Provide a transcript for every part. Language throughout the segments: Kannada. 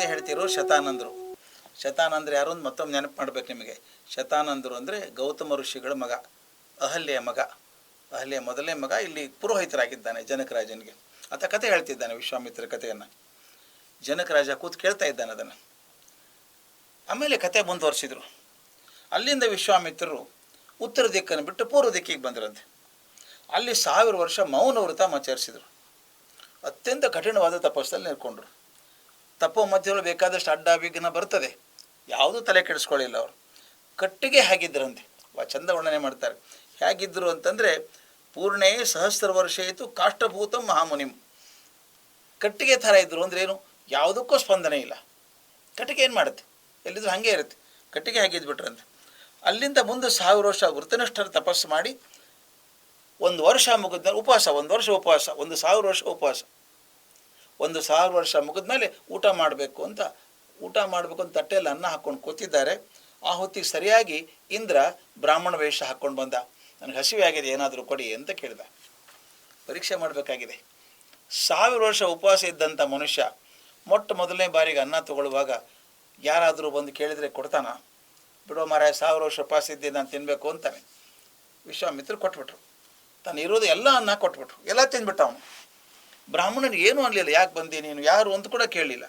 ಕತೆ ಹೇಳ್ತಿರೋ ಶತಾನಂದರು. ಶತಾನಂದ್ರ ಯಾರು ಅಂತ ಮತ್ತೊಮ್ಮೆ ನೆನಪು ಮಾಡ್ಬೇಕು ನಿಮಗೆ. ಶತಾನಂದರು ಅಂದರೆ ಗೌತಮ ಋಷಿಗಳ ಮಗ ಅಹಲ್ಯ ಮಗ. ಅಹಲ್ಯ ಮೊದಲನೇ ಮಗ ಇಲ್ಲಿ ಪುರೋಹಿತರಾಗಿದ್ದಾನೆ ಜನಕರಾಜನಿಗೆ. ಆತ ಕತೆ ಹೇಳ್ತಿದ್ದಾನೆ ವಿಶ್ವಾಮಿತ್ರ ಕಥೆಯನ್ನು. ಜನಕರಾಜ ಕೂತು ಕೇಳ್ತಾ ಇದ್ದಾನೆ ಅದನ್ನು. ಆಮೇಲೆ ಕತೆ ಮುಂದುವರಿಸಿದರು. ಅಲ್ಲಿಂದ ವಿಶ್ವಾಮಿತ್ರರು ಉತ್ತರ ದಿಕ್ಕನ್ನು ಬಿಟ್ಟು ಪೂರ್ವ ದಿಕ್ಕಿಗೆ ಬಂದರಂತೆ. ಅಲ್ಲಿ ಸಾವಿರ ವರ್ಷ ಮೌನ ವ್ರತ ಆಚರಿಸಿದರು. ಅತ್ಯಂತ ಕಠಿಣವಾದ ತಪಸ್ಸಲ್ಲಿ ನಿಲ್ಕೊಂಡ್ರು ತಪೋ ಮಧ್ಯದಲ್ಲಿ ಬೇಕಾದಷ್ಟು ಅಡ್ಡ ಬಿಗ್ನ ಬರ್ತದೆ. ಯಾವುದೂ ತಲೆ ಕೆಡಿಸ್ಕೊಳ್ಳಿಲ್ಲ ಅವರು. ಕಟ್ಟಿಗೆ ಹೇಗಿದ್ದರಂತೆ ವಾ, ಚಂದ ವರ್ಣನೆ ಮಾಡ್ತಾರೆ. ಹೇಗಿದ್ದರು ಅಂತಂದರೆ, ಪೂರ್ಣೇ ಸಹಸ್ರ ವರ್ಷ ಇತ್ತು ಕಾಷ್ಟಭೂತಂ ಮಹಾಮುನಿಂ. ಕಟ್ಟಿಗೆ ಥರ ಇದ್ದರು ಅಂದ್ರೆ ಏನು? ಯಾವುದಕ್ಕೂ ಸ್ಪಂದನೆ ಇಲ್ಲ. ಕಟ್ಟಿಗೆ ಏನು ಮಾಡುತ್ತೆ? ಎಲ್ಲಿದ್ರು ಹಾಗೆ ಇರುತ್ತೆ. ಕಟ್ಟಿಗೆ ಹಾಗಿದ್ಬಿಟ್ರಂತೆ? ಅಲ್ಲಿಂದ ಮುಂದೆ ಸಾವಿರ ವರ್ಷ ವೃತನಿಷ್ಠರ ತಪಸ್ಸು ಮಾಡಿ, ಒಂದು ವರ್ಷ ಮುಗಿದ ಉಪವಾಸ, ಒಂದು ವರ್ಷ ಉಪವಾಸ, ಒಂದು ಸಾವಿರ ವರ್ಷ ಉಪವಾಸ. ಒಂದು ಸಾವಿರ ವರ್ಷ ಮುಗಿದ್ಮೇಲೆ ಊಟ ಮಾಡಬೇಕು ಅಂತ, ಊಟ ಮಾಡಬೇಕು ಅಂತ ತಟ್ಟೆಯಲ್ಲಿ ಅನ್ನ ಹಾಕ್ಕೊಂಡು ಕೂತಿದ್ದಾರೆ. ಆ ಹೊತ್ತಿಗೆ ಸರಿಯಾಗಿ ಇಂದ್ರ ಬ್ರಾಹ್ಮಣ ವೇಷ ಹಾಕ್ಕೊಂಡು ಬಂದ. ನನಗೆ ಹಸಿವೆ ಆಗಿದೆ, ಏನಾದರೂ ಕೊಡಿ ಅಂತ ಕೇಳಿದ. ಪರೀಕ್ಷೆ ಮಾಡಬೇಕಾಗಿದೆ. ಸಾವಿರ ವರ್ಷ ಉಪವಾಸ ಇದ್ದಂಥ ಮನುಷ್ಯ ಮೊಟ್ಟ ಮೊದಲನೇ ಬಾರಿಗೆ ಅನ್ನ ತಗೊಳ್ಳುವಾಗ ಯಾರಾದರೂ ಬಂದು ಕೇಳಿದರೆ ಕೊಡ್ತಾನ? ಬಿಡೋ ಮಾರಾಯ, ಸಾವಿರ ವರ್ಷ ಉಪವಾಸ ಇದ್ದೆ, ನಾನು ತಿನ್ನಬೇಕು ಅಂತಾನೆ. ವಿಶ್ವಾಮಿತ್ರ ಕೊಟ್ಬಿಟ್ರು. ತಾನು ಇರೋದು ಎಲ್ಲ ಅನ್ನ ಕೊಟ್ಬಿಟ್ರು. ಎಲ್ಲ ತಿಂದ್ಬಿಟ್ಟ ಅವನು. ಬ್ರಾಹ್ಮಣನಿಗೆ ಏನೂ ಅನ್ನಲಿಲ್ಲ ಯಾಕೆ ಬಂದಿ ನೀನು? ಯಾರು ಅಂತ ಕೂಡ ಕೇಳಲಿಲ್ಲ.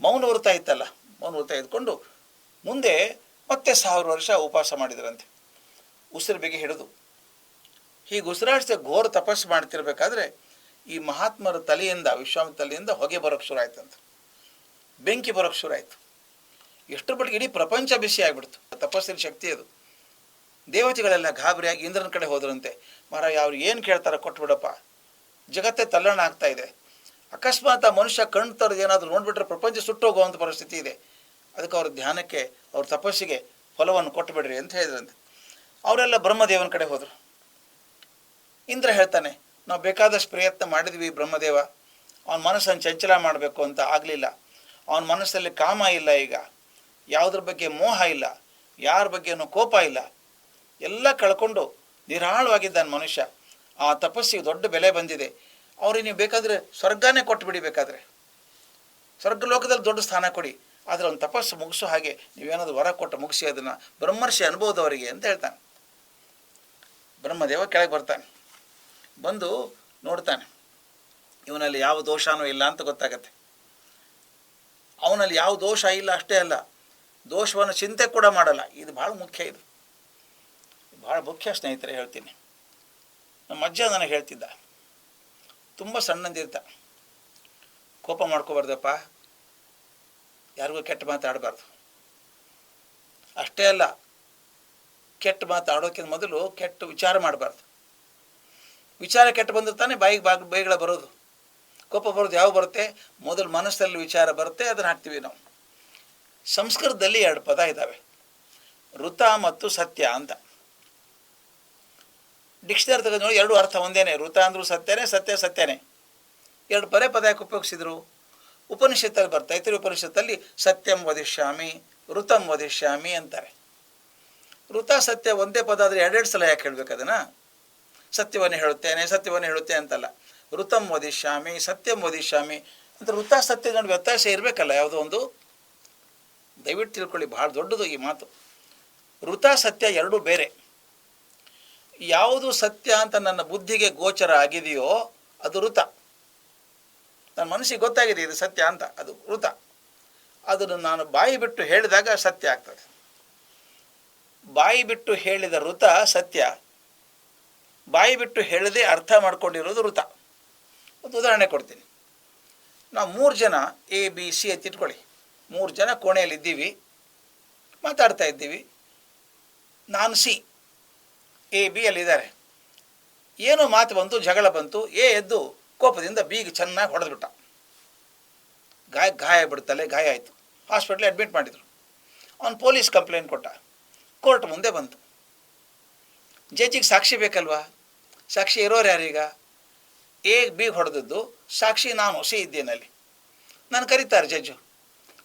ಮೌನ ವೃತ ಇತ್ತಲ್ಲ, ಮೌನ ವೃತ ಇದ್ಕೊಂಡು ಮುಂದೆ ಮತ್ತೆ ಸಾವಿರ ವರ್ಷ ಉಪವಾಸ ಮಾಡಿದ್ರಂತೆ. ಉಸಿರು ಬಿಗಿ ಹಿಡಿದು. ಹೀಗೆ ಉಸಿರಾಡಿಸಿ ಘೋರ ತಪಸ್ಸು ಮಾಡ್ತಿರ್ಬೇಕಾದ್ರೆ ಈ ಮಹಾತ್ಮರ ತಲೆಯಿಂದ, ವಿಶ್ವಾಮಿತ್ರ ತಲೆಯಿಂದ ಹೊಗೆ ಬರೋಕ್ಕೆ ಶುರು ಆಯ್ತಂತ. ಬೆಂಕಿ ಬರೋಕ್ಕೆ ಶುರು ಆಯಿತು. ಎಷ್ಟು ಬಟ್ಟಿಗೆ ಇಡೀ ಪ್ರಪಂಚ ಬಿಸಿ ಆಗಿಬಿಡ್ತು. ತಪಸ್ಸಿನ ಶಕ್ತಿ ಅದು. ದೇವತೆಗಳೆಲ್ಲ ಗಾಬರಿಯಾಗಿ ಇಂದ್ರನ ಕಡೆ ಹೋದ್ರಂತೆ. ಮಹಾರಾಯ ಅವ್ರು ಏನು ಕೇಳ್ತಾರೆ ಕೊಟ್ಬಿಡಪ್ಪ. ಜಗತ್ತೇ ತಲ್ಲಣ ಆಗ್ತಾ ಇದೆ. ಅಕಸ್ಮಾತ್ ಆ ಮನುಷ್ಯ ಕಣ್ಣು ತರದು ಏನಾದರೂ ನೋಡಿಬಿಟ್ರೆ ಪ್ರಪಂಚ ಸುಟ್ಟೋಗುವಂಥ ಪರಿಸ್ಥಿತಿ ಇದೆ. ಅದಕ್ಕೆ ಅವ್ರ ಧ್ಯಾನಕ್ಕೆ, ಅವ್ರ ತಪಸ್ಸಿಗೆ ಫಲವನ್ನು ಕೊಟ್ಟುಬಿಡ್ರಿ ಅಂತ ಹೇಳಿದ್ರಂತೆ. ಅವರೆಲ್ಲ ಬ್ರಹ್ಮದೇವನ ಕಡೆ ಹೋದರು. ಇಂದ್ರ ಹೇಳ್ತಾನೆ, ನಾವು ಬೇಕಾದಷ್ಟು ಪ್ರಯತ್ನ ಮಾಡಿದ್ವಿ ಬ್ರಹ್ಮದೇವ. ಅವನ ಮನಸ್ಸನ್ನು ಚಂಚಲ ಮಾಡಬೇಕು ಅಂತ ಆಗಲಿಲ್ಲ. ಅವನ ಮನಸ್ಸಲ್ಲಿ ಕಾಮ ಇಲ್ಲ ಈಗ. ಯಾವುದ್ರ ಬಗ್ಗೆ ಮೋಹ ಇಲ್ಲ, ಯಾರ ಬಗ್ಗೆನೂ ಕೋಪ ಇಲ್ಲ. ಎಲ್ಲ ಕಳ್ಕೊಂಡು ನಿರಾಳವಾಗಿದ್ದಾನೆ ಮನುಷ್ಯ. ಆ ತಪಸ್ಸಿಗೆ ದೊಡ್ಡ ಬೆಲೆ ಬಂದಿದೆ. ಅವ್ರಿಗೆ ನೀವು ಬೇಕಾದರೆ ಸ್ವರ್ಗನೇ ಕೊಟ್ಟು ಬಿಡಿ ಬೇಕಾದರೆ ಸ್ವರ್ಗ ಲೋಕದಲ್ಲಿ ದೊಡ್ಡ ಸ್ಥಾನ ಕೊಡಿ. ಆದರೆ ಒಂದು ತಪಸ್ಸು ಮುಗಿಸೋ ಹಾಗೆ ನೀವೇನಾದ್ರು ವರ ಕೊಟ್ಟು ಮುಗಿಸಿ ಅದನ್ನು ಬ್ರಹ್ಮರ್ಷಿ ಅನುಭವದವರಿಗೆ ಅಂತ ಹೇಳ್ತಾನೆ. ಬ್ರಹ್ಮದೇವ ಕೆಳಗೆ ಬರ್ತಾನೆ. ಬಂದು ನೋಡ್ತಾನೆ. ಇವನಲ್ಲಿ ಯಾವ ದೋಷನೂ ಇಲ್ಲ ಅಂತ ಗೊತ್ತಾಗತ್ತೆ. ಅವನಲ್ಲಿ ಯಾವ ದೋಷ ಇಲ್ಲ ಅಷ್ಟೇ ಅಲ್ಲ. ದೋಷವನ್ನು ಚಿಂತೆ ಕೂಡ ಮಾಡಲ್ಲ. ಇದು ಭಾಳ ಮುಖ್ಯ ಇದು. ಭಾಳ ಮುಖ್ಯ ಸ್ನೇಹಿತರೆ ಹೇಳ್ತೀನಿ. ನಮ್ಮ ಅಜ್ಜ ನನಗೆ ಹೇಳ್ತಿದ್ದ. ತುಂಬ ಸಣ್ಣಂದಿರ್ತ. ಕೋಪ ಮಾಡ್ಕೋಬಾರ್ದಪ್ಪ. ಯಾರಿಗೂ ಕೆಟ್ಟ ಮಾತಾಡಬಾರ್ದು ಅಷ್ಟೇ ಅಲ್ಲ, ಕೆಟ್ಟ ಮಾತಾಡೋಕ್ಕಿಂತ ಮೊದಲು ಕೆಟ್ಟ ವಿಚಾರ ಮಾಡಬಾರ್ದು. ವಿಚಾರ ಕೆಟ್ಟ ಬಂದ್ರೆ ತಾನೇ ಬಾಯಿಗೆ ಬಾಗ್ ಬೈಗಳ ಬರೋದು. ಕೋಪ ಬರೋದು ಯಾವ ಬರುತ್ತೆ? ಮೊದಲು ಮನಸ್ಸಲ್ಲಿ ವಿಚಾರ ಬರುತ್ತೆ, ಅದನ್ನು ಹಾಕ್ತೀವಿ ನಾವು. ಸಂಸ್ಕೃತದಲ್ಲಿ ಎರಡು ಪದ ಇದ್ದಾವೆ ಋತ ಮತ್ತು ಸತ್ಯ ಅಂತ. ಡಿಕ್ಷನರಿ ತೆಗೆದು ನೋಡಿ ಎರಡು ಅರ್ಥ, ಒಂದೇನೆ ಋತ ಅಂದರೂ ಸತ್ಯನೇ, ಸತ್ಯ ಸತ್ಯನೇ. ಎರಡು ಪದೇ ಪದ ಯಾಕೆ ಉಪಯೋಗಿಸಿದ್ರು? ಉಪನಿಷತ್ತಲ್ಲಿ ಬರ್ತಾ ಇತ್ತು ಉಪನಿಷತ್ತಲ್ಲಿ ಸತ್ಯಂ ವದಿಷ್ಯಾಮಿ ಋತಂ ವದಿಷ್ಯಾಮಿ ಅಂತಾರೆ. ಋತ ಸತ್ಯ ಒಂದೇ ಪದ ಆದರೆ ಎರಡೆರಡು ಸಲ ಯಾಕೆ ಹೇಳ್ಬೇಕು ಅದನ್ನು? ಸತ್ಯವನ್ನು ಹೇಳುತ್ತೇನೆ, ಸತ್ಯವನ್ನು ಹೇಳುತ್ತೆ ಅಂತಲ್ಲ. ಋತಂ ವದಿಷ್ಯಾಮಿ, ಸತ್ಯಂ ವದಿಷ್ಯಾಮಿ. ಅಂತ ಋತ ಸತ್ಯ ನಡುವೆ ವ್ಯತ್ಯಾಸ ಇರಬೇಕಲ್ಲ, ಯಾವುದೋ ಒಂದು? ದಯವಿಟ್ಟು ತಿಳ್ಕೊಳ್ಳಿ ಭಾಳ ದೊಡ್ಡದು ಈ ಮಾತು. ಋತ ಸತ್ಯ ಎರಡೂ ಬೇರೆ. ಯಾವುದು ಸತ್ಯ ಅಂತ ನನ್ನ ಬುದ್ಧಿಗೆ ಗೋಚರ ಆಗಿದೆಯೋ ಅದು ಋತ ನನ್ನ ಮನಸ್ಸಿಗೆ ಗೊತ್ತಾಗಿದೆ ಇದು ಸತ್ಯ ಅಂತ, ಅದು ಋತ ಅದನ್ನು ನಾನು ಬಾಯಿ ಬಿಟ್ಟು ಹೇಳಿದಾಗ ಸತ್ಯ ಆಗ್ತದೆ. ಬಾಯಿ ಬಿಟ್ಟು ಹೇಳಿದ ಋತ ಸತ್ಯ. ಬಾಯಿ ಬಿಟ್ಟು ಹೇಳದೆ ಅರ್ಥ ಮಾಡ್ಕೊಂಡಿರೋದು ಋತ ಒಂದು ಉದಾಹರಣೆ ಕೊಡ್ತೀನಿ. ನಾವು ಮೂರು ಜನ ಎ ಬಿ ಸಿ ಅಂತ ಇಟ್ಕೊಳ್ಳಿ. ಮೂರು ಜನ ಕೋಣೆಯಲ್ಲಿ ಇದ್ದೀವಿ ಮಾತಾಡ್ತಾ ಇದ್ದೀವಿ. ನಾನು ಸಿ ಎ, ಬಿ ಅಲ್ಲಿದ್ದಾರೆ ಏನೋ ಮಾತು ಬಂತು, ಜಗಳ ಬಂತು, ಎ ಎದ್ದು ಕೋಪದಿಂದ ಬಿಗೆ ಚೆನ್ನಾಗಿ ಹೊಡೆದ್ಬಿಟ್ಟ. ಗಾಯ ಗಾಯ ಬಿಡುತ್ತಲ್ಲೇ ಗಾಯ ಆಯಿತು. ಹಾಸ್ಪಿಟ್ಲಿಗೆ ಅಡ್ಮಿಟ್ ಮಾಡಿದರು. ಅವನು ಪೊಲೀಸ್ ಕಂಪ್ಲೇಂಟ್ ಕೊಟ್ಟ. ಕೋರ್ಟ್ ಮುಂದೆ ಬಂತು. ಜಡ್ಜಿಗೆ ಸಾಕ್ಷಿ ಬೇಕಲ್ವಾ? ಸಾಕ್ಷಿ ಇರೋರು ಯಾರೀಗ? ಎ, ಬಿ ಹೊಡೆದದ್ದು, ಸಾಕ್ಷಿ ನಾನು, ಸಿ ಇದ್ದೇನಲ್ಲಿ ನಾನು ಕರೀತಾರೆ ಜಡ್ಜು.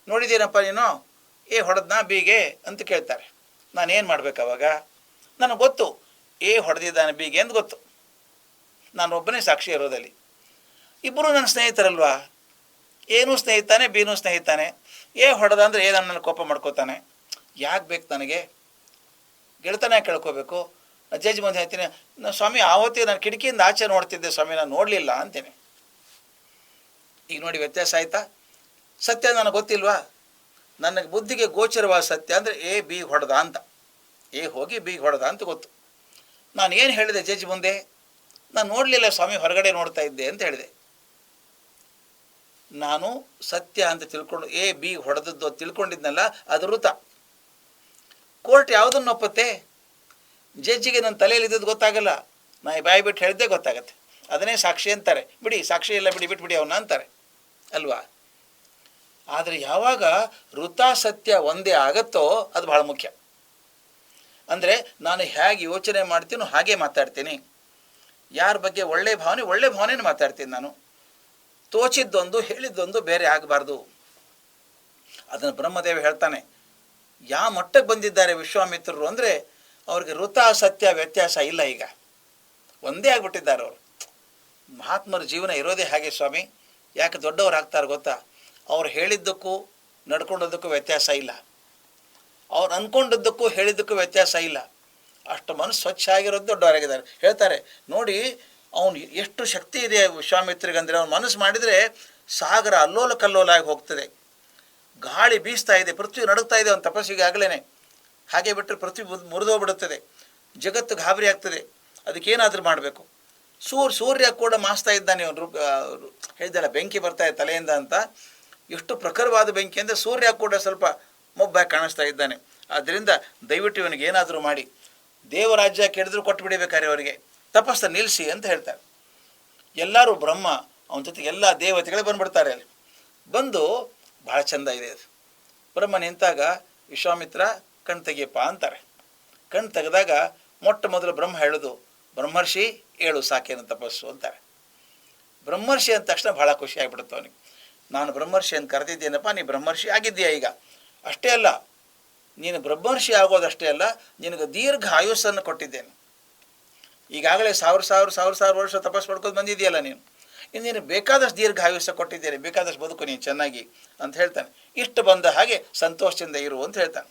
ನೋಡಿದ್ದೀನಪ್ಪ ನೀನು? ಎ ಹೊಡೆದ್ನಾ, ಬಿಗೆ? ಅಂತ ಕೇಳ್ತಾರೆ. ನಾನು ಏನು ಮಾಡ್ಬೇಕು ಅವಾಗ? ನನಗೆ ಗೊತ್ತು. ಎ ಹೊಡೆದಿದ್ದಾನೆ ಬಿಗೆ ಅಂತ ಗೊತ್ತು. ನಾನು ಒಬ್ಬನೇ ಸಾಕ್ಷಿ ಇರೋದಲ್ಲಿ. ಇಬ್ಬರು ನನ್ನ ಸ್ನೇಹಿತರಲ್ವಾ? ಏನೂ ಸ್ನೇಹಿತಾನೆ, ಬಿನೂ ಸ್ನೇಹಿತಾನೆ. ಏ ಹೊಡೆದ ಅಂದರೆ ಏ ನನ್ನನ್ನು ಕೋಪ ಮಾಡ್ಕೋತಾನೆ. ಯಾಕೆ ಬೇಕು ನನಗೆ ಗೆಳತನ ಕೇಳ್ಕೋಬೇಕು. ಜಜ್ ಮುಂದೆ ಹೇಳ್ತೀನಿ ನಾನು ಸ್ವಾಮಿ, ಆವತ್ತೇ ನಾನು ಕಿಟಕಿಯಿಂದ ಆಚೆ ನೋಡ್ತಿದ್ದೆ ಸ್ವಾಮಿ, ನಾನು ನೋಡಲಿಲ್ಲ ಅಂತೀನಿ. ಈಗ ನೋಡಿ ವ್ಯತ್ಯಾಸ ಆಯ್ತಾ? ಸತ್ಯ ನನಗೆ ಗೊತ್ತಿಲ್ವಾ? ನನಗೆ ಬುದ್ಧಿಗೆ ಗೋಚರವಾದ ಸತ್ಯ ಅಂದರೆ ಎ ಬಿ ಹೊಡೆದ ಅಂತ. ಎ ಹೋಗಿ ಬಿ ಹೊಡೆದ ಅಂತ ಗೊತ್ತು. ನಾನು ಏನು ಹೇಳಿದೆ ಜಡ್ಜ್ ಮುಂದೆ? ನಾನು ನೋಡಲಿಲ್ಲ ಸ್ವಾಮಿ, ಹೊರಗಡೆ ನೋಡ್ತಾ ಇದ್ದೆ ಅಂತ ಹೇಳಿದೆ. ನಾನು ಸತ್ಯ ಅಂತ ತಿಳ್ಕೊಂಡು, ಎ, ಬಿ ಹೊಡೆದದ್ದು ತಿಳ್ಕೊಂಡಿದ್ನಲ್ಲ, ಅದು ವೃತ. ಕೋರ್ಟ್ ಯಾವುದನ್ನು ಒಪ್ಪತ್ತೆ? ಜಡ್ಜಿಗೆ ನನ್ನ ತಲೆಯಲ್ಲಿ ಇದ್ದದ್ದು ಗೊತ್ತಾಗಲ್ಲ. ನಾ ಬಾಯಿ ಬಿಟ್ಟು ಹೇಳಿದ್ದೆ ಗೊತ್ತಾಗತ್ತೆ. ಅದನ್ನೇ ಸಾಕ್ಷಿ ಅಂತಾರೆ. ಬಿಡಿ, ಸಾಕ್ಷಿ ಎಲ್ಲ ಬಿಡಿ, ಬಿಟ್ಬಿಡಿ ಅವನ್ನ ಅಂತಾರೆ. ಅಲ್ವಾ? ಆದರೆ ಯಾವಾಗ ವೃತ ಸತ್ಯ ಒಂದೇ ಆಗತ್ತೋ ಅದು ಬಹಳ ಮುಖ್ಯ. ಅಂದರೆ ನಾನು ಹೇಗೆ ಯೋಚನೆ ಮಾಡ್ತೀನೋ ಹಾಗೆ ಮಾತಾಡ್ತೀನಿ. ಯಾರ ಬಗ್ಗೆ ಒಳ್ಳೆ ಭಾವನೆ, ಒಳ್ಳೆ ಭಾವನೆನ ಮಾತಾಡ್ತೀನಿ ನಾನು. ತೋಚಿದ್ದೊಂದು, ಹೇಳಿದ್ದೊಂದು ಬೇರೆ ಆಗಬಾರ್ದು. ಅದನ್ನು ಬ್ರಹ್ಮದೇವ ಹೇಳ್ತಾನೆ ಯಾವ ಮಟ್ಟಕ್ಕೆ ಬಂದಿದ್ದಾರೆ ವಿಶ್ವಾಮಿತ್ರರು ಅಂದರೆ ಅವ್ರಿಗೆ ಋತ, ಸತ್ಯ, ವ್ಯತ್ಯಾಸ ಇಲ್ಲ ಈಗ. ಒಂದೇ ಆಗ್ಬಿಟ್ಟಿದ್ದಾರೆ ಅವರು. ಮಹಾತ್ಮರ ಜೀವನ ಇರೋದೇ ಹಾಗೆ ಸ್ವಾಮಿ. ಯಾಕೆ ದೊಡ್ಡವರು ಆಗ್ತಾರೆ ಗೊತ್ತಾ? ಅವ್ರು ಹೇಳಿದ್ದಕ್ಕೂ, ನಡ್ಕೊಂಡೋದಕ್ಕೂ ವ್ಯತ್ಯಾಸ ಇಲ್ಲ. ಅವ್ರು ಅಂದ್ಕೊಂಡದ್ದಕ್ಕೂ ಹೇಳಿದ್ದಕ್ಕೂ ವ್ಯತ್ಯಾಸ ಇಲ್ಲ. ಅಷ್ಟು ಮನಸ್ಸು ಸ್ವಚ್ಛ ಆಗಿರೋದು ದೊಡ್ಡವರಾಗಿದ್ದಾರೆ. ಹೇಳ್ತಾರೆ, ನೋಡಿ, ಅವನು ಎಷ್ಟು ಶಕ್ತಿ ಇದೆ ವಿಶ್ವಾಮಿತ್ರಿಗೆ ಅಂದರೆ ಅವ್ನು ಮನಸ್ಸು ಮಾಡಿದರೆ ಸಾಗರ ಅಲ್ಲೋಲ ಕಲ್ಲೋಲ ಆಗಿ ಹೋಗ್ತದೆ. ಗಾಳಿ ಬೀಸ್ತಾ ಇದೆ, ಪೃಥ್ವಿ ನಡುಗ್ತಾ ಇದೆ, ಅವನ ತಪಸ್ಸಿಗೆ ಆಗಲೇ ಹಾಗೆ ಬಿಟ್ಟರೆ ಪೃಥ್ವಿ ಮುರಿದೋಗ್ಬಿಡುತ್ತದೆ ಜಗತ್ತು ಗಾಬರಿ ಆಗ್ತದೆ. ಅದಕ್ಕೇನಾದರೂ ಮಾಡಬೇಕು. ಸೂರ್ಯ ಸೂರ್ಯ ಕೂಡ ಮಾಸ್ತಾ ಇದ್ದಾನೆ ಅವನು ಹೇಳಿದಲ್ಲ ಬೆಂಕಿ ಬರ್ತಾ ಇದೆ ತಲೆಯಿಂದ ಅಂತ. ಎಷ್ಟು ಪ್ರಖರವಾದ ಬೆಂಕಿ ಅಂದರೆ ಸೂರ್ಯ ಕೂಡ ಸ್ವಲ್ಪ ಮೊಬ್ಬಾಗಿ ಕಾಣಿಸ್ತಾ ಇದ್ದಾನೆ. ಆದ್ದರಿಂದ ದಯವಿಟ್ಟು ಇವನಿಗೆ ಏನಾದರೂ ಮಾಡಿ. ದೇವರಾಜ್ಯ ಕೆಡಿದ್ರು ಕೊಟ್ಟು ಬಿಡಬೇಕಾರೆ ಅವರಿಗೆ. ತಪಸ್ಸ ನಿಲ್ಲಿಸಿ ಅಂತ ಹೇಳ್ತಾರೆ. ಎಲ್ಲರೂ ಬ್ರಹ್ಮ, ಅವನ ಜೊತೆಗೆ ಎಲ್ಲ ದೇವತೆಗಳೇ ಬಂದ್ಬಿಡ್ತಾರೆ ಅಲ್ಲಿ. ಬಂದು ಭಾಳ ಚಂದ ಇದೆ ಅದು. ಬ್ರಹ್ಮ ನಿಂತಾಗ ವಿಶ್ವಾಮಿತ್ರ ಕಣ್ ತೆಗಿಯಪ್ಪ ಅಂತಾರೆ. ಕಣ್ ತೆಗೆದಾಗ ಮೊಟ್ಟ ಮೊದಲು ಬ್ರಹ್ಮ ಹೇಳೋದು, ಬ್ರಹ್ಮರ್ಷಿ, ಏಳು ಸಾಕೇನು ತಪಸ್ಸು ಅಂತಾರೆ. ಬ್ರಹ್ಮರ್ಷಿ ಅಂದ ತಕ್ಷಣ ಭಾಳ ಖುಷಿ ಆಗ್ಬಿಡುತ್ತೆ ಅವನಿಗೆ. ನಾನು ಬ್ರಹ್ಮರ್ಷಿ ಅಂತ ಕರೆದಿದ್ದೇನಪ್ಪ, ನೀ ಬ್ರಹ್ಮರ್ಷಿ ಆಗಿದ್ದೀಯಾ ಈಗ? ಅಷ್ಟೇ ಅಲ್ಲ, ನೀನು ಬ್ರಹ್ಮರ್ಷಿ ಆಗೋದಷ್ಟೇ ಅಲ್ಲ, ನಿನಗೆ ದೀರ್ಘ ಆಯುಸ್ಸನ್ನು ಕೊಟ್ಟಿದ್ದೇನೆ. ಈಗಾಗಲೇ ಸಾವಿರ ಸಾವಿರ ಸಾವಿರ ಸಾವಿರ ವರ್ಷ ತಪಸ್ ಮಾಡ್ಕೊಂಡು ಬಂದಿದೆಯಲ್ಲ ನೀನು. ಇನ್ನು ನೀನು ಬೇಕಾದಷ್ಟು ದೀರ್ಘ ಆಯುಷ್ಯ ಕೊಟ್ಟಿದ್ದೇನೆ, ಬೇಕಾದಷ್ಟು ಬದುಕು ನೀನು ಚೆನ್ನಾಗಿ ಅಂತ ಹೇಳ್ತಾನೆ. ಇಷ್ಟು ಬಂದ ಹಾಗೆ ಸಂತೋಷದಿಂದ ಇರು ಅಂತ ಹೇಳ್ತಾನೆ.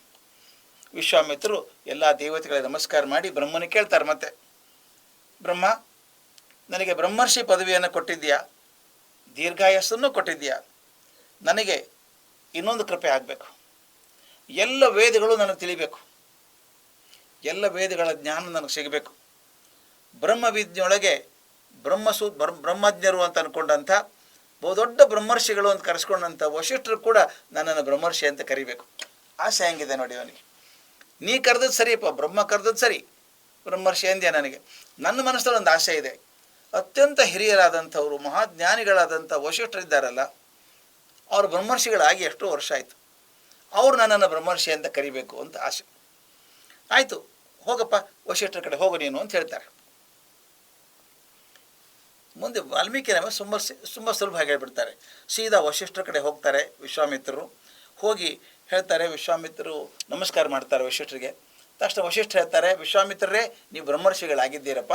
ವಿಶ್ವಾಮಿತ್ರರು ಎಲ್ಲ ದೇವತೆಗಳಿಗೆ ನಮಸ್ಕಾರ ಮಾಡಿ ಬ್ರಹ್ಮನಿಗೆ ಕೇಳ್ತಾರೆ ಮತ್ತೆ. ಬ್ರಹ್ಮ, ನನಗೆ ಬ್ರಹ್ಮರ್ಷಿ ಪದವಿಯನ್ನು ಕೊಟ್ಟಿದ್ದೀಯಾ? ದೀರ್ಘಾಯಸ್ಸನ್ನು ಕೊಟ್ಟಿದ್ದೀಯಾ? ನನಗೆ ಇನ್ನೊಂದು ಕೃಪೆ ಆಗಬೇಕು. ಎಲ್ಲ ವೇದಗಳು ನನಗೆ ತಿಳಿಬೇಕು. ಎಲ್ಲ ವೇದಗಳ ಜ್ಞಾನ ನನಗೆ ಸಿಗಬೇಕು. ಬ್ರಹ್ಮವಿದ್ಯೆಯೊಳಗೆ ಬ್ರಹ್ಮಸೂ ಬ್ರಹ್ಮಜ್ಞರು ಅಂತ ಅಂದ್ಕೊಂಡಂಥ ಬಹುದೊಡ್ಡ ಬ್ರಹ್ಮರ್ಷಿಗಳು ಅಂತ ಕರೆಸ್ಕೊಂಡಂಥ ವಶಿಷ್ಠರು ಕೂಡ ನನ್ನನ್ನು ಬ್ರಹ್ಮರ್ಷಿ ಅಂತ ಕರಿಬೇಕು. ಆಸೆ ಹೆಂಗಿದೆ ನೋಡಿ ಅವನಿಗೆ. ನೀ ಕರೆದದ್ದು ಸರಿಯಪ್ಪ ಬ್ರಹ್ಮ ಕರೆದದ್ದು ಸರಿ, ಬ್ರಹ್ಮರ್ಷಿ ಅಂದ್ಯ ನನಗೆ. ನನ್ನ ಮನಸ್ಸಲ್ಲಿ ಒಂದು ಆಸೆ ಇದೆ. ಅತ್ಯಂತ ಹಿರಿಯರಾದಂಥವರು, ಮಹಾಜ್ಞಾನಿಗಳಾದಂಥ ವಶಿಷ್ಠರಿದ್ದಾರಲ್ಲ, ಅವರು ಬ್ರಹ್ಮರ್ಷಿಗಳಾಗಿ ಎಷ್ಟೋ ವರ್ಷ ಆಯಿತು. ಅವರು ನನ್ನನ್ನು ಬ್ರಹ್ಮರ್ಷಿ ಅಂತ ಕರಿಬೇಕು ಅಂತ ಆಸೆ. ಆಯಿತು, ಹೋಗಪ್ಪ, ವಶಿಷ್ಠರ ಕಡೆ ಹೋಗು ನೀನು ಅಂತ ಹೇಳ್ತಾರೆ. ಮುಂದೆ ವಾಲ್ಮೀಕಿ ರಾಮ ತುಂಬ ತುಂಬ ಸುಲಭ ಹೇಳ್ಬಿಡ್ತಾರೆ. ಸೀದಾ ವಶಿಷ್ಠರ ಕಡೆ ಹೋಗ್ತಾರೆ ವಿಶ್ವಾಮಿತ್ರರು. ಹೋಗಿ ಹೇಳ್ತಾರೆ ವಿಶ್ವಾಮಿತ್ರರು, ನಮಸ್ಕಾರ ಮಾಡ್ತಾರೆ ವಶಿಷ್ಠರಿಗೆ. ತಕ್ಷಣ ವಶಿಷ್ಠ ಹೇಳ್ತಾರೆ, ವಿಶ್ವಾಮಿತ್ರರೇ, ನೀವು ಬ್ರಹ್ಮರ್ಷಿಗಳಾಗಿದ್ದೀರಪ್ಪ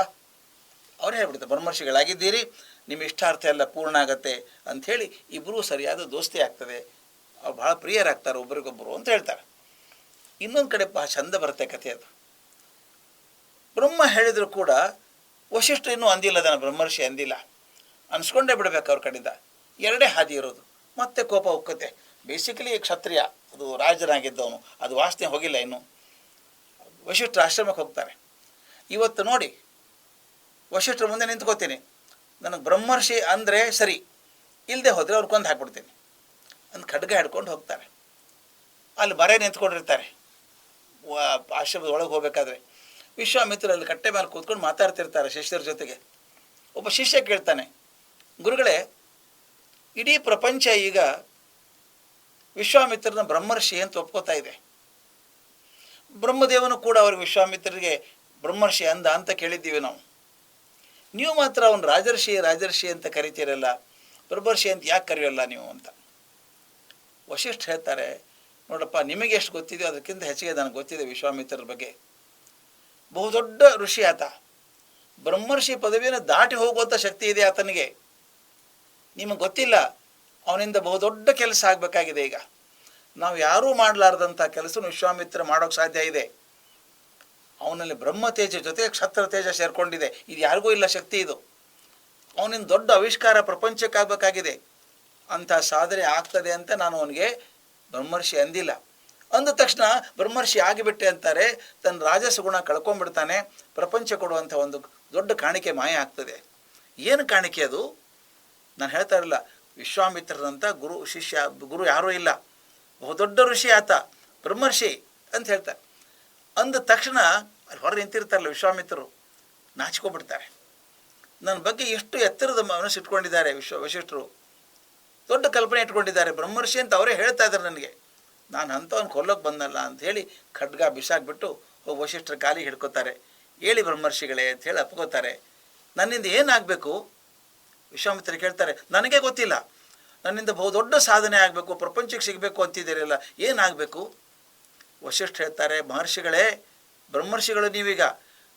ಅವ್ರು ಹೇಳ್ಬಿಡ್ತಾರೆ ಬ್ರಹ್ಮರ್ಷಿಗಳಾಗಿದ್ದೀರಿ ನಿಮ್ಮ ಇಷ್ಟಾರ್ಥ ಎಲ್ಲ ಪೂರ್ಣ ಆಗತ್ತೆ ಅಂಥೇಳಿ ಇಬ್ಬರೂ ಸರಿಯಾದ ದೋಸ್ತಿ ಆಗ್ತದೆ. ಭಾಳ ಪ್ರಿಯರಾಗ್ತಾರೆ ಒಬ್ರಿಗೊಬ್ಬರು ಅಂತ ಹೇಳ್ತಾರೆ. ಇನ್ನೊಂದು ಕಡೆ ಭಾಳ ಚಂದ ಬರುತ್ತೆ ಕಥೆ ಅದು. ಬ್ರಹ್ಮ ಹೇಳಿದ್ರು ಕೂಡ, ವಶಿಷ್ಠ ಇನ್ನೂ ಅಂದಿಲ್ಲ, ಅದನ್ನು ಬ್ರಹ್ಮರ್ಷಿ ಅಂದಿಲ್ಲ. ಅನ್ಸ್ಕೊಂಡೇ ಬಿಡ್ಬೇಕು ಅವ್ರ ಕಡೆಯಿಂದ ಎರಡೇ ಹಾದಿ ಇರೋದು. ಮತ್ತೆ ಕೋಪ ಉಕ್ಕತೆ ಬೇಸಿಕಲಿ ಕ್ಷತ್ರಿಯ, ಅದು ರಾಜನಾಗಿದ್ದವನು. ಅದು ವಾಸನೆ ಹೋಗಿಲ್ಲ ಇನ್ನು. ವಶಿಷ್ಠ ಆಶ್ರಮಕ್ಕೆ ಹೋಗ್ತಾರೆ. ಇವತ್ತು ನೋಡಿ, ವಶಿಷ್ಠರ ಮುಂದೆ ನಿಂತ್ಕೋತೀನಿ. ನನಗೆ ಬ್ರಹ್ಮರ್ಷಿ ಅಂದರೆ ಸರಿ. ಇಲ್ಲದೆ ಹೋದರೆ ಅವ್ರು ಕೊಂದು ಹಾಕ್ಬಿಡ್ತೀನಿ. ಅಂದ್ ಖಡ್ಗ ಹಿಡ್ಕೊಂಡು ಹೋಗ್ತಾರೆ. ಅಲ್ಲಿ ಬರೆ ನಿಂತ್ಕೊಂಡಿರ್ತಾರೆ. ಆಶ್ರಮದ ಒಳಗೆ ಹೋಗ್ಬೇಕಾದ್ರೆ. ವಿಶ್ವಾಮಿತ್ರ ಅಲ್ಲಿ ಕಟ್ಟೆ ಮೇಲೆ ಕೂತ್ಕೊಂಡು ಮಾತಾಡ್ತಿರ್ತಾರೆ ಶಿಷ್ಯರ ಜೊತೆಗೆ. ಒಬ್ಬ ಶಿಷ್ಯ ಕೇಳ್ತಾನೆ, ಗುರುಗಳೇ, ಇಡೀ ಪ್ರಪಂಚ ಈಗ ವಿಶ್ವಾಮಿತ್ರನ ಬ್ರಹ್ಮರ್ಷಿ ಅಂತ ಒಪ್ಕೋತಾ ಇದೆ. ಬ್ರಹ್ಮದೇವನು ಕೂಡ ಅವ್ರಿಗೆ ವಿಶ್ವಾಮಿತ್ರರಿಗೆ ಬ್ರಹ್ಮರ್ಷಿ ಅಂದ ಅಂತ ಕೇಳಿದ್ದೀವಿ ನಾವು. ನೀವು ಮಾತ್ರ ಅವನು ರಾಜರ್ಷಿ ರಾಜರ್ಷಿ ಅಂತ ಕರಿತೀರಲ್ಲ, ಬ್ರಹ್ಮರ್ಷಿ ಅಂತ ಯಾಕೆ ಕರೆಯೋಲ್ಲ ನೀವು ಅಂತ? ವಶಿಷ್ಠ ಹೇಳ್ತಾರೆ, ನೋಡಪ್ಪ, ನಿಮಗೆ ಎಷ್ಟು ಗೊತ್ತಿದೆಯೋ ಅದಕ್ಕಿಂತ ಹೆಚ್ಚಿಗೆ ನನಗೆ ಗೊತ್ತಿದೆ ವಿಶ್ವಾಮಿತ್ರರ ಬಗ್ಗೆ. ಬಹುದೊಡ್ಡ ಋಷಿ ಆತ. ಬ್ರಹ್ಮರ್ಷಿ ಪದವಿಯನ್ನು ದಾಟಿ ಹೋಗುವಂಥ ಶಕ್ತಿ ಇದೆ ಆತನಿಗೆ. ನಿಮಗೆ ಗೊತ್ತಿಲ್ಲ, ಅವನಿಂದ ಬಹುದೊಡ್ಡ ಕೆಲಸ ಆಗಬೇಕಾಗಿದೆ ಈಗ. ನಾವು ಯಾರೂ ಮಾಡಲಾರ್ದಂಥ ಕೆಲಸ ವಿಶ್ವಾಮಿತ್ರ ಮಾಡೋಕ್ಕೆ ಸಾಧ್ಯ ಇದೆ. ಅವನಲ್ಲಿ ಬ್ರಹ್ಮ ತೇಜ ಜೊತೆಗೆ ಕ್ಷತ್ರ ತೇಜ ಸೇರ್ಕೊಂಡಿದೆ. ಇದು ಯಾರಿಗೂ ಇಲ್ಲ ಶಕ್ತಿ ಇದು. ಅವನಿಂದ ದೊಡ್ಡ ಆವಿಷ್ಕಾರ ಪ್ರಪಂಚಕ್ಕಾಗಬೇಕಾಗಿದೆ. ಅಂಥ ಸಾಧನೆ ಆಗ್ತದೆ ಅಂತ ನಾನು ಅವನಿಗೆ ಬ್ರಹ್ಮರ್ಷಿ ಅಂದಿಲ್ಲ. ಅಂದ ತಕ್ಷಣ ಬ್ರಹ್ಮರ್ಷಿ ಆಗಿಬಿಟ್ಟೆ ಅಂತಾರೆ, ತನ್ನ ರಾಜಸ ಗುಣ ಕಳ್ಕೊಂಡ್ಬಿಡ್ತಾನೆ, ಪ್ರಪಂಚ ಕೊಡುವಂಥ ಒಂದು ದೊಡ್ಡ ಕಾಣಿಕೆ ಮಾಯ ಆಗ್ತದೆ. ಏನು ಕಾಣಿಕೆ ಅದು? ನಾನು ಹೇಳ್ತಾ ಇರಲಿಲ್ಲ ವಿಶ್ವಾಮಿತ್ರರಂಥ ಗುರು, ಶಿಷ್ಯ, ಗುರು ಯಾರೂ ಇಲ್ಲ. ಬಹುದೊಡ್ಡ ಋಷಿ ಆತ, ಬ್ರಹ್ಮರ್ಷಿ ಅಂತ ಹೇಳ್ತಾರೆ. ಅಂದ ತಕ್ಷಣ ಅಲ್ಲಿ ಹೊರ ನಿಂತಿರ್ತಾರಲ್ಲ ವಿಶ್ವಾಮಿತ್ರರು ನಾಚಿಕೊಂಡ್ಬಿಡ್ತಾರೆ ನನ್ನ ಬಗ್ಗೆ ಎಷ್ಟು ಎತ್ತರದ ಮನಸ್ಸು ಇಟ್ಕೊಂಡಿದ್ದಾರೆ ವಿಶ್ವ ವಶಿಷ್ಠರು. ದೊಡ್ಡ ಕಲ್ಪನೆ ಇಟ್ಕೊಂಡಿದ್ದಾರೆ ಬ್ರಹ್ಮರ್ಷಿ ಅಂತ ಅವರೇ ಹೇಳ್ತಾ ಇದ್ದಾರೆ ನನಗೆ. ನಾನು ಅಂಥವ್ನು ಕೊಲ್ಲೋಕೆ ಬಂದಲ್ಲ ಅಂತ ಹೇಳಿ ಖಡ್ಗ ಬಿಸಾಕ್ಬಿಟ್ಟು ಹೋಗಿ ವಶಿಷ್ಠರ ಕಾಲಿಗೆ ಹಿಡ್ಕೋತಾರೆ. ಹೇಳಿ ಬ್ರಹ್ಮರ್ಷಿಗಳೇ ಅಂತ ಹೇಳಿ ಅಪ್ಕೋತಾರೆ. ನನ್ನಿಂದ ಏನಾಗಬೇಕು? ವಿಶ್ವಾಮಿತ್ರ ಕೇಳ್ತಾರೆ, ನನಗೆ ಗೊತ್ತಿಲ್ಲ. ನನ್ನಿಂದ ಬಹು ದೊಡ್ಡ ಸಾಧನೆ ಆಗಬೇಕು, ಪ್ರಪಂಚಕ್ಕೆ ಸಿಗಬೇಕು ಅಂತಿದ್ದೀರಲ್ಲ, ಏನಾಗಬೇಕು? ವಶಿಷ್ಠ ಹೇಳ್ತಾರೆ, ಮಹರ್ಷಿಗಳೇ, ಬ್ರಹ್ಮರ್ಷಿಗಳು ನೀವೀಗ,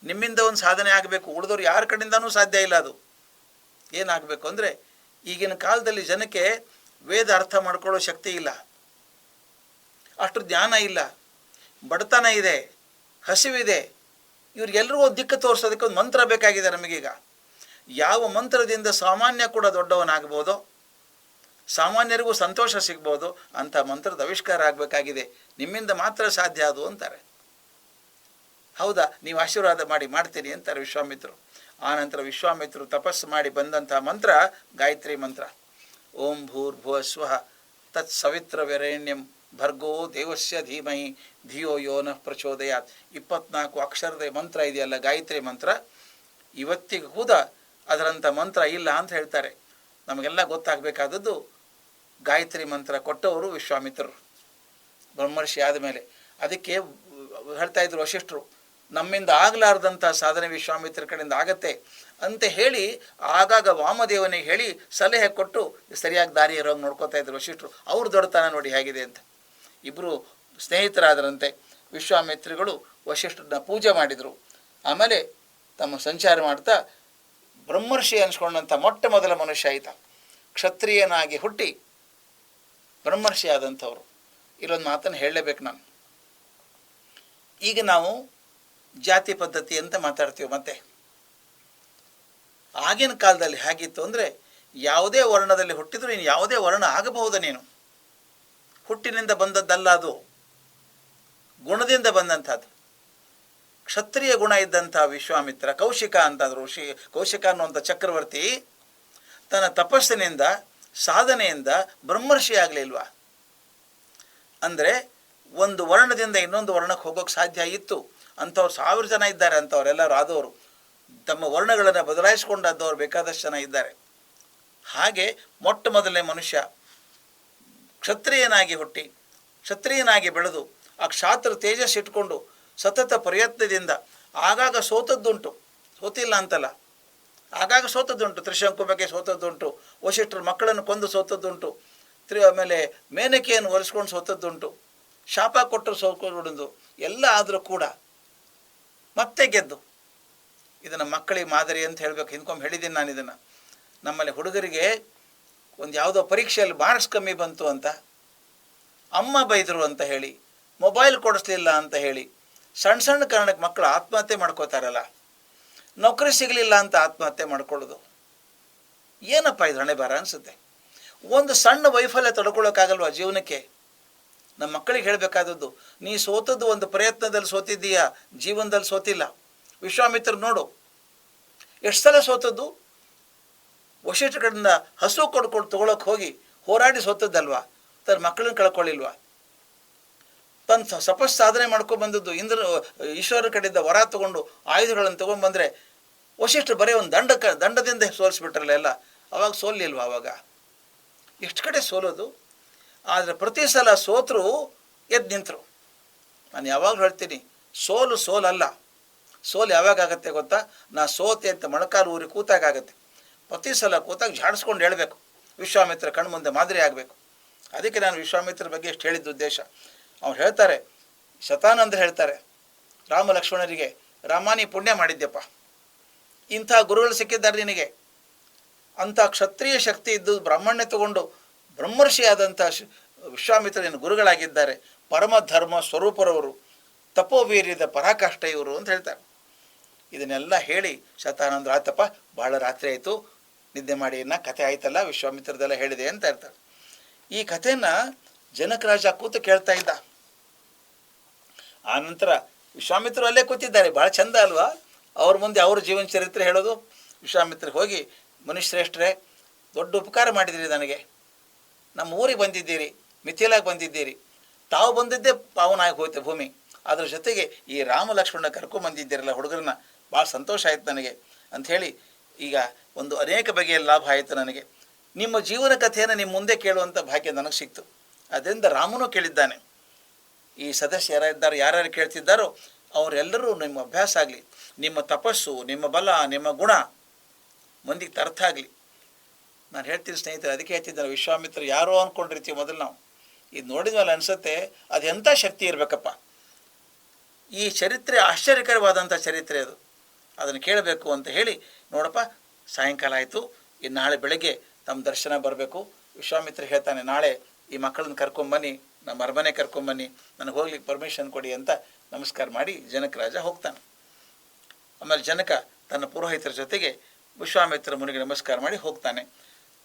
ನಿಮ್ಮಿಂದ ಒಂದು ಸಾಧನೆ ಆಗಬೇಕು, ಉಳಿದವ್ರು ಯಾರ ಕಡೆಯಿಂದನೂ ಸಾಧ್ಯ ಇಲ್ಲ ಅದು. ಏನಾಗಬೇಕು ಅಂದರೆ ಈಗಿನ ಕಾಲದಲ್ಲಿ ಜನಕ್ಕೆ ವೇದ ಅರ್ಥ ಮಾಡ್ಕೊಳ್ಳೋ ಶಕ್ತಿ ಇಲ್ಲ. ಅಷ್ಟು ಜ್ಞಾನ ಇಲ್ಲ. ಬಡತನ ಇದೆ. ಹಸಿವಿದೆ. ಇವ್ರಿಗೆಲ್ರಿಗೂ ಒಂದು ದಿಕ್ಕು ತೋರಿಸೋದಕ್ಕೆ ಒಂದು ಮಂತ್ರ ಬೇಕಾಗಿದೆ ನಮಗೀಗ ಯಾವ ಮಂತ್ರದಿಂದ ಸಾಮಾನ್ಯ ಕೂಡ ದೊಡ್ಡವನಾಗ್ಬೋದು, ಸಾಮಾನ್ಯರಿಗೂ ಸಂತೋಷ ಸಿಗ್ಬೋದು, ಅಂಥ ಮಂತ್ರದ ಆವಿಷ್ಕಾರ ಆಗಬೇಕಾಗಿದೆ. ನಿಮ್ಮಿಂದ ಮಾತ್ರ ಸಾಧ್ಯ ಅದು ಅಂತಾರೆ. ಹೌದಾ? ನೀವು ಆಶೀರ್ವಾದ ಮಾಡಿ ಮಾಡ್ತೀನಿ ಅಂತಾರೆ ವಿಶ್ವಾಮಿತ್ರರು. ಆನಂತರ ವಿಶ್ವಾಮಿತ್ರರು ತಪಸ್ಸು ಮಾಡಿ ಬಂದಂತಹ ಮಂತ್ರ ಗಾಯತ್ರಿ ಮಂತ್ರ. ಓಂ ಭೂರ್ಭುವ ಸ್ವಃ ತತ್ ಸವಿತ್ರ ವೆರೇಣ್ಯಂ ಭರ್ಗೋ ದೇವಸ್ಯ ಧೀಮಹಿ ಧಿಯೋ ಯೋ ನಃ ಪ್ರಚೋದಯಾತ್. ಇಪ್ಪತ್ನಾಲ್ಕು ಅಕ್ಷರದ ಮಂತ್ರ ಇದೆಯಲ್ಲ ಗಾಯತ್ರಿ ಮಂತ್ರ. ಇವತ್ತಿಗೂ ಕೂಡ ಅದರಂಥ ಮಂತ್ರ ಇಲ್ಲ ಅಂತ ಹೇಳ್ತಾರೆ. ನಮಗೆಲ್ಲ ಗೊತ್ತಾಗಬೇಕಾದದ್ದು ಗಾಯತ್ರಿ ಮಂತ್ರ ಕೊಟ್ಟವರು ವಿಶ್ವಾಮಿತ್ರರು. ಬ್ರಹ್ಮರ್ಷಿ ಆದಮೇಲೆ. ಅದಕ್ಕೆ ಹೇಳ್ತಾ ಇದ್ರು ವಶಿಷ್ಠರು ನಮ್ಮಿಂದ ಆಗಲಾರ್ದಂಥ ಸಾಧನೆ ವಿಶ್ವಾಮಿತ್ರ ಕಡೆಯಿಂದ ಆಗತ್ತೆ ಅಂತ ಹೇಳಿ ಆಗಾಗ ವಾಮದೇವನಿಗೆ ಹೇಳಿ ಸಲಹೆ ಕೊಟ್ಟು ಸರಿಯಾಗಿ ದಾರಿ ಇರೋ ನೋಡ್ಕೋತಾ ಇದ್ರು ವಶಿಷ್ಠರು ಅವ್ರ ದೊಡ್ಡತನ ನೋಡಿ ಹೇಗಿದೆ ಅಂತ. ಇಬ್ಬರು ಸ್ನೇಹಿತರಾದರಂತೆ ವಿಶ್ವಾಮಿತ್ರಿಗಳು ವಶಿಷ್ಠರನ್ನ ಪೂಜೆ ಮಾಡಿದರು. ಆಮೇಲೆ ತಮ್ಮ ಸಂಚಾರ ಮಾಡ್ತಾ ಬ್ರಹ್ಮರ್ಷಿ ಅನ್ಸ್ಕೊಂಡಂಥ ಮೊಟ್ಟ ಮೊದಲ ಮನುಷ್ಯ ಆಯಿತ. ಕ್ಷತ್ರಿಯನಾಗಿ ಹುಟ್ಟಿ ಬ್ರಹ್ಮರ್ಷಿ ಆದಂಥವ್ರು ಇಲ್ಲೊಂದು ಮಾತನ್ನು ಹೇಳಲೇಬೇಕು ನಾನು. ಈಗ ನಾವು ಜಾತಿ ಪದ್ಧತಿ ಅಂತ ಮಾತಾಡ್ತೀವಿ ಮತ್ತೆ. ಆಗಿನ ಕಾಲದಲ್ಲಿ ಹೇಗಿತ್ತು ಅಂದರೆ ಯಾವುದೇ ವರ್ಣದಲ್ಲಿ ಹುಟ್ಟಿದ್ರು ನೀನು ಯಾವುದೇ ವರ್ಣ ಆಗಬಹುದು ನೀನು. ಹುಟ್ಟಿನಿಂದ ಬಂದದ್ದಲ್ಲ ಅದು. ಗುಣದಿಂದ ಬಂದಂಥದ್ದು. ಕ್ಷತ್ರಿಯ ಗುಣ ಇದ್ದಂಥ ವಿಶ್ವಾಮಿತ್ರ, ಕೌಶಿಕ ಅಂತ ಋಷಿ ಕೌಶಿಕ ಅನ್ನುವಂಥ ಚಕ್ರವರ್ತಿ ತನ್ನ ತಪಸ್ಸಿನಿಂದ, ಸಾಧನೆಯಿಂದ ಬ್ರಹ್ಮರ್ಷಿ ಆಗಲಿಲ್ವಾ ಅಂದರೆ ಒಂದು ವರ್ಣದಿಂದ ಇನ್ನೊಂದು ವರ್ಣಕ್ಕೆ ಹೋಗೋಕ್ಕೆ ಸಾಧ್ಯ ಇತ್ತು. ಅಂಥವ್ರು ಸಾವಿರ ಜನ ಇದ್ದಾರೆ ಅಂಥವರೆಲ್ಲರೂ ಆದವರು. ತಮ್ಮ ವರ್ಣಗಳನ್ನು ಬದಲಾಯಿಸ್ಕೊಂಡಾದವ್ರು ಬೇಕಾದಷ್ಟು ಜನ ಇದ್ದಾರೆ. ಹಾಗೆ ಮೊಟ್ಟ ಮೊದಲನೇ ಮನುಷ್ಯ ಕ್ಷತ್ರಿಯನಾಗಿ ಹುಟ್ಟಿ, ಕ್ಷತ್ರಿಯನಾಗಿ ಬೆಳೆದು, ಆ ಕ್ಷಾತ್ರ ತೇಜಸ್ ಇಟ್ಕೊಂಡು ಸತತ ಪ್ರಯತ್ನದಿಂದ ಆಗಾಗ ಸೋತದ್ದುಂಟು. ಸೋತಿಲ್ಲ ಅಂತಲ್ಲ. ಆಗಾಗ ಸೋತದ್ದುಂಟು. ಬಗ್ಗೆ ಸೋತದ್ದುಂಟು. ವಶಿಷ್ಠರ ಮಕ್ಕಳನ್ನು ಕೊಂದು ಸೋತದ್ದುಂಟು. ತ್ರಿ, ಆಮೇಲೆ ಮೇನಕೆಯನ್ನು ಒರೆಸ್ಕೊಂಡು ಸೋತದ್ದುಂಟು. ಶಾಪ ಕೊಟ್ಟರು ಸೋಕೊಂಡು ಎಲ್ಲ ಆದರೂ ಕೂಡ ಮತ್ತೆ ಗೆದ್ದು. ಇದನ್ನು ಮಕ್ಕಳಿಗೆ ಮಾದರಿ ಅಂತ ಹೇಳಬೇಕು. ಹಿಂದ್ಕೊಂಡು ಹೇಳಿದ್ದೀನಿ ನಾನು ಇದನ್ನು. ನಮ್ಮಲ್ಲಿ ಹುಡುಗರಿಗೆ ಒಂದು ಯಾವುದೋ ಪರೀಕ್ಷೆಯಲ್ಲಿ ಮಾರ್ಕ್ಸ್ ಕಮ್ಮಿ ಬಂತು ಅಂತ, ಅಮ್ಮ ಬೈದರು ಅಂತ ಹೇಳಿ ಮೊಬೈಲ್ ಕೊಡಿಸ್ಲಿಲ್ಲ ಅಂತ ಹೇಳಿ ಸಣ್ಣ ಸಣ್ಣ ಕಾರಣಕ್ಕೆ ಮಕ್ಕಳು ಆತ್ಮಹತ್ಯೆ ಮಾಡ್ಕೋತಾರಲ್ಲ, ನೌಕರಿ ಸಿಗಲಿಲ್ಲ ಅಂತ ಆತ್ಮಹತ್ಯೆ ಮಾಡ್ಕೊಳ್ಳೋದು. ಏನಪ್ಪ ಇದು ಹಣೆ ಬಾರ ಅನಿಸುತ್ತೆ? ಒಂದು ಸಣ್ಣ ವೈಫಲ್ಯ ತೊಡ್ಕೊಳ್ಳೋಕ್ಕಾಗಲ್ವ ಜೀವನಕ್ಕೆ? ನಮ್ಮ ಮಕ್ಕಳಿಗೆ ಹೇಳಬೇಕಾದದ್ದು, ನೀ ಸೋತದ್ದು ಒಂದು ಪ್ರಯತ್ನದಲ್ಲಿ ಸೋತಿದ್ದೀಯ? ಜೀವನದಲ್ಲಿ ಸೋತಿಲ್ಲ. ವಿಶ್ವಾಮಿತ್ರ ನೋಡು, ಎಷ್ಟು ಸಲ ಸೋತದ್ದು? ವಶಿಷ್ಠ ಕಡೆಯಿಂದ ಹಸು ಕೊಡ್ಕೊಂಡು ತಗೊಳಕ್ಕೆ ಹೋಗಿ ಹೋರಾಡಿ ಸೋತದ್ದಲ್ವಾ? ತನ್ನ ಮಕ್ಕಳನ್ನ ಕಳ್ಕೊಳ್ಳಿಲ್ವಾ? ತನ್ನ ಸಪಸ್ ಸಾಧನೆ ಮಾಡ್ಕೊಂಡು ಬಂದದ್ದು, ಇಂದ್ರ ಈಶ್ವರ ಕಡೆಯಿಂದ ವರ ತಗೊಂಡು ಆಯುಧಗಳನ್ನು ತೊಗೊಂಡ್ಬಂದರೆ ವಶಿಷ್ಠ ಬರೀ ಒಂದು ದಂಡ ದಂಡದಿಂದ ಸೋಲಿಸ್ಬಿಟ್ರಲ್ಲ ಎಲ್ಲ? ಅವಾಗ ಸೋಲಿಲ್ವಾ ಅವಾಗ? ಎಷ್ಟು ಕಡೆ ಸೋಲೋದು? ಆದರೆ ಪ್ರತಿ ಸಲ ಸೋತರು ಎದ್ದು ನಿಂತರು. ನಾನು ಯಾವಾಗಲೂ ಹೇಳ್ತೀನಿ, ಸೋಲು ಸೋಲಲ್ಲ. ಸೋಲು ಯಾವಾಗ ಆಗತ್ತೆ ಗೊತ್ತಾ? ನಾ ಸೋತೆ ಅಂತ ಮೊಣಕಾಲು ಊರಿ ಕೂತಾಗತ್ತೆ ಪ್ರತಿ ಸಲ ಕೂತಾಗ ಝಾಡಿಸ್ಕೊಂಡು ಹೇಳಬೇಕು. ವಿಶ್ವಾಮಿತ್ರ ಕಣ್ಮುಂದೆ ಮಾದರಿ ಆಗಬೇಕು. ಅದಕ್ಕೆ ನಾನು ವಿಶ್ವಾಮಿತ್ರ ಬಗ್ಗೆ ಎಷ್ಟು ಹೇಳಿದ್ದು ಉದ್ದೇಶ. ಅವ್ರು ಹೇಳ್ತಾರೆ ಶತಾನಂದ ಹೇಳ್ತಾರೆ, ರಾಮ ಲಕ್ಷ್ಮಣರಿಗೆ, ರಾಮಾನಿ ಪುಣ್ಯ ಮಾಡಿದ್ದೆಪ್ಪ ಇಂಥ ಗುರುಗಳು ಸಿಕ್ಕಿದ್ದಾರೆ ನಿನಗೆ. ಅಂಥ ಕ್ಷತ್ರಿಯ ಶಕ್ತಿ ಇದ್ದು ಬ್ರಾಹ್ಮಣ್ಯ ತಗೊಂಡು ಬ್ರಹ್ಮರ್ಷಿ ಆದಂಥ ಶ್- ವಿಶ್ವಾಮಿತ್ರನ ಗುರುಗಳಾಗಿದ್ದಾರೆ. ಪರಮ ಧರ್ಮ ಸ್ವರೂಪರವರು, ತಪೋವೀರ್ಯದ ಪರಾಕಾಷ್ಠ ಇವರು ಅಂತ ಹೇಳ್ತಾರೆ. ಇದನ್ನೆಲ್ಲ ಹೇಳಿ ಶತಾನಂದ್ರ ಆತಪ್ಪ ಭಾಳ ರಾತ್ರಿ ಆಯಿತು, ನಿದ್ದೆ ಮಾಡಿ, ಇನ್ನ ಕತೆ ಆಯ್ತಲ್ಲ ವಿಶ್ವಾಮಿತ್ರದೆಲ್ಲ ಹೇಳಿದೆ ಅಂತ ಹೇಳ್ತಾರೆ. ಈ ಕಥೆನ ಜನಕರಾಜ ಕೂತು ಕೇಳ್ತಾ ಇದ್ದ. ಆನಂತರ ನಂತರ ವಿಶ್ವಾಮಿತ್ರರು ಅಲ್ಲೇ ಕೂತಿದ್ದಾರೆ ಭಾಳ ಚಂದ ಅಲ್ವಾ? ಅವ್ರ ಮುಂದೆ ಅವ್ರ ಜೀವನ ಚರಿತ್ರೆ ಹೇಳೋದು. ವಿಶ್ವಾಮಿತ್ರ ಹೋಗಿ, ಮುನಿಶ್ರೇಷ್ಠರೇ, ದೊಡ್ಡ ಉಪಕಾರ ಮಾಡಿದಿರಿ ನನಗೆ. ನಮ್ಮ ಊರಿಗೆ ಬಂದಿದ್ದೀರಿ, ಮಿಥಿಲಾಗಿ ಬಂದಿದ್ದೀರಿ. ತಾವು ಬಂದಿದ್ದೇ ಪಾವನಾಗಿ ಹೋಯ್ತೆ ಭೂಮಿ. ಅದ್ರ ಜೊತೆಗೆ ಈ ರಾಮ ಲಕ್ಷ್ಮಣ ಕರ್ಕೊಂಡು ಬಂದಿದ್ದೀರಲ್ಲ ಹುಡುಗರನ್ನ, ಭಾಳ ಸಂತೋಷ ಆಯ್ತು ನನಗೆ. ಅಂಥೇಳಿ ಈಗ ಒಂದು ಅನೇಕ ಬಗೆಯ ಲಾಭ ಆಯಿತು ನನಗೆ. ನಿಮ್ಮ ಜೀವನ ಕಥೆಯನ್ನು ನಿಮ್ಮ ಮುಂದೆ ಕೇಳುವಂಥ ಭಾಗ್ಯ ನನಗೆ ಸಿಕ್ತು. ಅದರಿಂದ ರಾಮನು ಕೇಳಿದ್ದಾನೆ. ಈ ಸದಸ್ಯ ಯಾರಿದ್ದಾರೋ ಯಾರ್ಯಾರು ಕೇಳ್ತಿದ್ದಾರೋ, ಅವರೆಲ್ಲರೂ ನಿಮ್ಮ ಅಭ್ಯಾಸ ಆಗಲಿ, ನಿಮ್ಮ ತಪಸ್ಸು, ನಿಮ್ಮ ಬಲ, ನಿಮ್ಮ ಗುಣ, ಮಂದಿಗೆ ಅರ್ಥ ಆಗಲಿ. ನಾನು ಹೇಳ್ತೀನಿ ಸ್ನೇಹಿತರೆ, ಅದಕ್ಕೆ ಹೇಳ್ತಿದ್ದಲ್ಲ ವಿಶ್ವಾಮಿತ್ರ ಯಾರೋ ಅಂದ್ಕೊಂಡಿರ್ತೀವಿ ಮೊದಲು ನಾವು. ಇದು ನೋಡಿದ ಮೇಲೆ ಅನಿಸುತ್ತೆ, ಅದು ಎಂಥ ಶಕ್ತಿ ಇರಬೇಕಪ್ಪ. ಈ ಚರಿತ್ರೆ ಆಶ್ಚರ್ಯಕರವಾದಂಥ ಚರಿತ್ರೆ ಅದು. ಅದನ್ನು ಕೇಳಬೇಕು ಅಂತ ಹೇಳಿ, ನೋಡಪ್ಪ, ಸಾಯಂಕಾಲ ಆಯಿತು ಇನ್ನು ನಾಳೆ ಬೆಳಗ್ಗೆ ತಮ್ಮ ದರ್ಶನ ಬರಬೇಕು. ವಿಶ್ವಾಮಿತ್ರ ಹೇಳ್ತಾನೆ, ನಾಳೆ ಈ ಮಕ್ಕಳನ್ನ ಕರ್ಕೊಂಬನ್ನಿ ನಮ್ಮ ಅರಮನೆ ಕರ್ಕೊಂಬನ್ನಿ ನನಗೆ ಹೋಗ್ಲಿಕ್ಕೆ ಪರ್ಮಿಷನ್ ಕೊಡಿ ಅಂತ ನಮಸ್ಕಾರ ಮಾಡಿ ಜನಕ ರಾಜ ಹೋಗ್ತಾನೆ. ಆಮೇಲೆ ಜನಕ ತನ್ನ ಪುರೋಹಿತರ ಜೊತೆಗೆ ವಿಶ್ವಾಮಿತ್ರ ಮುನಿಗೆ ನಮಸ್ಕಾರ ಮಾಡಿ ಹೋಗ್ತಾನೆ.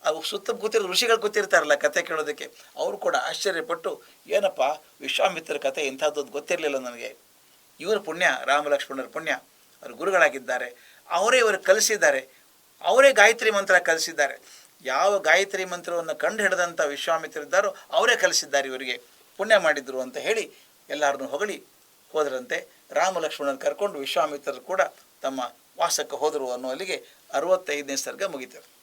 ಅವು ಸುತ್ತ ಕೂತಿರೋ ಋಷಿಗಳು ಕೂತಿರ್ತಾರಲ್ಲ ಕತೆ ಕೇಳೋದಕ್ಕೆ. ಅವರು ಕೂಡ ಆಶ್ಚರ್ಯಪಟ್ಟು, ಏನಪ್ಪ, ವಿಶ್ವಾಮಿತ್ರ ಕತೆ ಇಂಥದ್ದು ಗೊತ್ತಿರಲಿಲ್ಲ ನನಗೆ. ಇವರ ಪುಣ್ಯ ರಾಮ ಲಕ್ಷ್ಮಣರ ಪುಣ್ಯ. ಅವರು ಗುರುಗಳಾಗಿದ್ದಾರೆ. ಅವರೇ ಇವರು ಕಲಿಸಿದ್ದಾರೆ. ಅವರೇ ಗಾಯತ್ರಿ ಮಂತ್ರ ಕಲಿಸಿದ್ದಾರೆ. ಯಾವ ಗಾಯತ್ರಿ ಮಂತ್ರವನ್ನು ಕಂಡು ಹಿಡಿದಂಥ ವಿಶ್ವಾಮಿತ್ರ ಇದ್ದಾರೋ, ಅವರೇ ಕಲಿಸಿದ್ದಾರೆ ಇವರಿಗೆ. ಪುಣ್ಯ ಮಾಡಿದ್ರು ಅಂತ ಹೇಳಿ ಎಲ್ಲರನ್ನು ಹೊಗಳಿ ಹೋದರಂತೆ. ರಾಮ ಲಕ್ಷ್ಮಣನ ಕರ್ಕೊಂಡು ವಿಶ್ವಾಮಿತ್ರರು ಕೂಡ ತಮ್ಮ ವಾಸಕ್ಕೆ ಹೋದರು ಅನ್ನೋ ಅಲ್ಲಿಗೆ ಅರವತ್ತೈದನೇ ಸರ್ಗ ಮುಗಿತಾರೆ